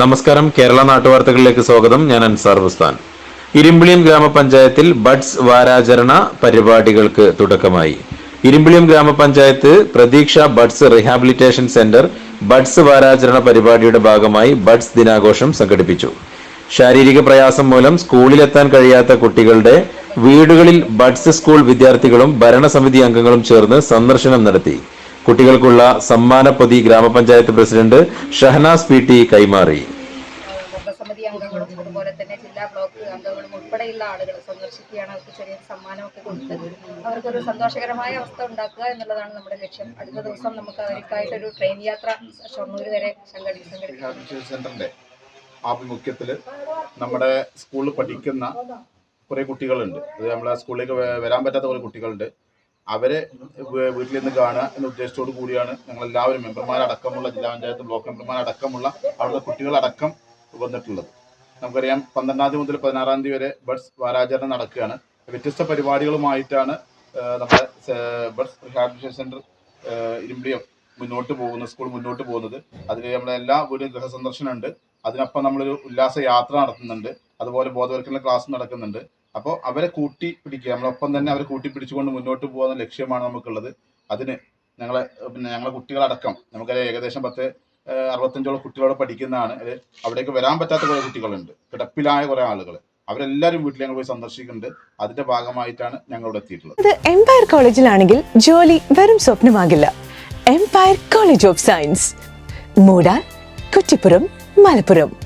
നമസ്കാരം. കേരള നാട്ടുവാർത്തകളിലേക്ക് സ്വാഗതം. ഞാൻ അൻസാർ ബുസ്താൻ. ഇരുമ്പിളിയം ഗ്രാമപഞ്ചായത്തിൽ ബഡ്സ് വാരാചരണ പരിപാടികൾക്ക് തുടക്കമായി. ഇരുമ്പിളിയം ഗ്രാമപഞ്ചായത്ത് Pratheeksha buds rehabilitation centre buds വാരാചരണ പരിപാടിയുടെ ഭാഗമായി ബഡ്സ് ദിനാഘോഷം സംഘടിപ്പിച്ചു. ശാരീരിക പ്രയാസം മൂലം സ്കൂളിലെത്താൻ കഴിയാത്ത കുട്ടികളുടെ വീടുകളിൽ ബഡ്സ് സ്കൂൾ വിദ്യാർത്ഥികളും ഭരണസമിതി അംഗങ്ങളും ചേർന്ന് സന്ദർശനം നടത്തി. കുട്ടികൾക്കുള്ള സമ്മാന പൊതി ഗ്രാമപഞ്ചായത്ത് പ്രസിഡന്റ് ഷഹനാസ് പി ടി കൈമാറി. അംഗങ്ങളും അതുപോലെ തന്നെ ജില്ലാ ബ്ലോക്ക് അംഗങ്ങളും ഉൾപ്പെടെയുള്ള ആളുകൾ സന്ദർശിക്കുകയാണ് അവർക്ക് ചെറിയൊരു സമ്മാനമൊക്കെ കൊടുത്തത്. അവർക്കൊരു സന്തോഷകരമായ അവസ്ഥ ഉണ്ടാക്കുക എന്നുള്ളതാണ് നമ്മുടെ ലക്ഷ്യം. അടുത്ത ദിവസം നമുക്ക് അവർക്കായിട്ടൊരു ട്രെയിൻ യാത്ര ഷൊർണൂർ വരെ സംഘടി സംഘടിപ്പിക്കും. ആഭിമുഖ്യത്തിൽ നമ്മുടെ സ്കൂളിൽ പഠിക്കുന്ന കുറെ കുട്ടികളുണ്ട്. അത് നമ്മളെ സ്കൂളിലേക്ക് വരാൻ പറ്റാത്ത കുറെ കുട്ടികളുണ്ട്. അവരെ വീട്ടിൽ നിന്ന് കാണുക എന്ന ഉദ്ദേശത്തോടു കൂടിയാണ് ഞങ്ങൾ എല്ലാവരും മെമ്പർമാരടക്കമുള്ള ജില്ലാ പഞ്ചായത്ത് ബ്ലോക്ക് മെമ്പർമാരടക്കമുള്ള അവിടുത്തെ കുട്ടികളടക്കം വന്നിട്ടുള്ളത്. നമുക്കറിയാം പന്ത്രണ്ടാം തീയതി മുതൽ പതിനാറാം തീയതി വരെ ബഡ്സ് വാരാചരണം നടക്കുകയാണ്. വ്യത്യസ്ത പരിപാടികളുമായിട്ടാണ് നമ്മുടെ ബഡ്സ് റിഹാബിലിറ്റേഷൻ സെന്റർ ഇരുമ്പിളിയം മുന്നോട്ട് പോകുന്നത് സ്കൂൾ മുന്നോട്ട് പോകുന്നത്. അതിൽ നമ്മുടെ എല്ലാ വീടും ഗൃഹ സന്ദർശനമുണ്ട് അതിനൊപ്പം നമ്മളൊരു ഉല്ലാസ യാത്ര നടത്തുന്നുണ്ട്. അതുപോലെ ബോധവൽക്കരണ ക്ലാസ് നടക്കുന്നുണ്ട്. അപ്പോൾ അവരെ കൂട്ടി പിടിക്കുക. നമ്മളൊപ്പം തന്നെ അവരെ കൂട്ടി പിടിച്ചുകൊണ്ട് മുന്നോട്ട് പോകുന്ന ലക്ഷ്യമാണ് നമുക്കുള്ളത്. അതിന് ഞങ്ങളെ പിന്നെ ഞങ്ങളെ കുട്ടികളടക്കം നമുക്കറിയാം ഏകദേശം പത്ത് അറുപത്തഞ്ചോളം കുട്ടികളോട് പഠിക്കുന്നതാണ്. അവിടേക്ക് വരാൻ പറ്റാത്ത കുറേ കുട്ടികളുണ്ട്. കിടപ്പിലായ കുറേ ആളുകൾ അവരെല്ലാവരും വീട്ടിൽ ഞങ്ങൾ പോയി സന്ദർശിക്കുന്നുണ്ട്. അതിന്റെ ഭാഗമായിട്ടാണ് ഞങ്ങൾ ഇവിടെ എത്തിയിട്ടുള്ളത് എംപയർ കോളേജിലാണെങ്കിൽ ജോലി വെറും സ്വപ്നമാകില്ല. എംപയർ കോളേജ് ഓഫ് സയൻസ് മൂടാൻ കുറ്റിപ്പുറം മലപ്പുറം.